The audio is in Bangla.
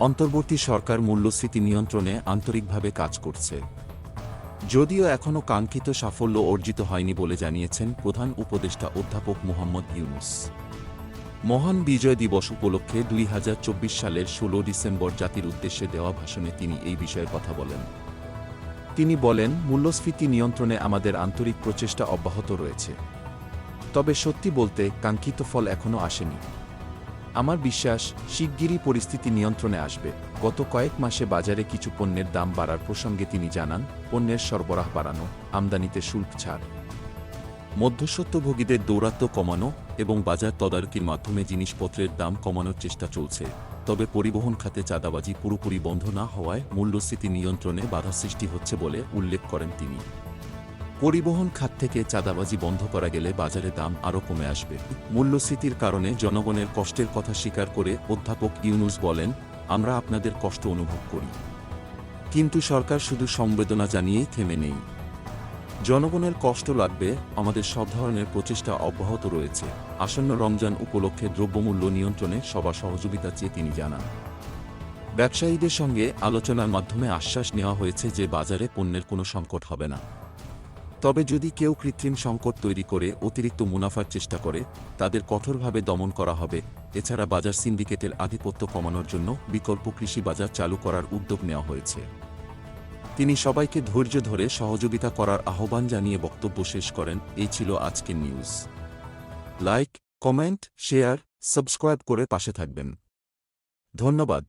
অন্তর্বর্তী সরকার মূল্যস্ফীতি নিয়ন্ত্রণে আন্তরিকভাবে কাজ করছে। যদিও এখনও কাঙ্ক্ষিত সাফল্য অর্জিত হয়নি বলে জানিয়েছেন প্রধান উপদেষ্টা অধ্যাপক মোহাম্মদ ইউনুস। মহান বিজয় দিবস উপলক্ষে দুই হাজার চব্বিশ সালের ষোলো ডিসেম্বর জাতির উদ্দেশ্যে দেওয়া ভাষণে তিনি এই বিষয়ে কথা বলেন। তিনি বলেন, মূল্যস্ফীতি নিয়ন্ত্রণে আমাদের আন্তরিক প্রচেষ্টা অব্যাহত রয়েছে। তবে সত্যি বলতে, কাঙ্ক্ষিত ফল এখনও আসেনি। আমার বিশ্বাস, শিগগিরই পরিস্থিতি নিয়ন্ত্রণে আসবে। গত কয়েক মাসে বাজারে কিছু পণ্যের দাম বাড়ার প্রসঙ্গে তিনি জানান, পণ্যের সরবরাহ বাড়ানো, আমদানিতে শুল্ক ছাড়। মধ্যস্বত্বভোগীদের দৌরাত্ম্য কমানো এবং বাজার তদারকির মাধ্যমে জিনিসপত্রের দাম কমানোর চেষ্টা চলছে। তবে পরিবহন খাতে চাঁদাবাজি পুরোপুরি বন্ধ না হওয়ায় মূল্যস্ফীতি নিয়ন্ত্রণে বাধা সৃষ্টি হচ্ছে বলে উল্লেখ করেন তিনি। পরিবহন খাত থেকে চাঁদাবাজি বন্ধ করা গেলে বাজারে দাম আরও কমে আসবে। মূল্যস্ফীতির কারণে জনগণের কষ্টের কথা স্বীকার করে অধ্যাপক ইউনুস বলেন, আমরা আপনাদের কষ্ট অনুভব করি। কিন্তু সরকার শুধু সংবেদনা জানিয়েই থেমে নেই। জনগণের কষ্ট লাগবে, আমাদের সব ধরনের প্রচেষ্টা অব্যাহত রয়েছে। আসন্ন রমজান উপলক্ষে দ্রব্যমূল্য নিয়ন্ত্রণে সবার সহযোগিতা চেয়ে তিনি জানান। ব্যবসায়ীদের সঙ্গে আলোচনার মাধ্যমে আশ্বাস নেওয়া হয়েছে যে বাজারে পণ্যের কোনো সংকট হবে না। তবে যদি কেউ কৃত্রিম সংকট তৈরি করে অতিরিক্ত মুনাফার চেষ্টা করে, তাদের কঠোরভাবে দমন করা হবে। এছাড়া বাজার সিন্ডিকেটের আধিপত্য কমানোর জন্য বিকল্প কৃষি বাজার চালু করার উদ্যোগ নেওয়া হয়েছে। তিনি সবাইকে ধৈর্য ধরে সহযোগিতা করার আহ্বান জানিয়ে বক্তব্য শেষ করেন। এই ছিল আজকের news. Like, comment, share, subscribe করে পাশে থাকবেন। ধন্যবাদ।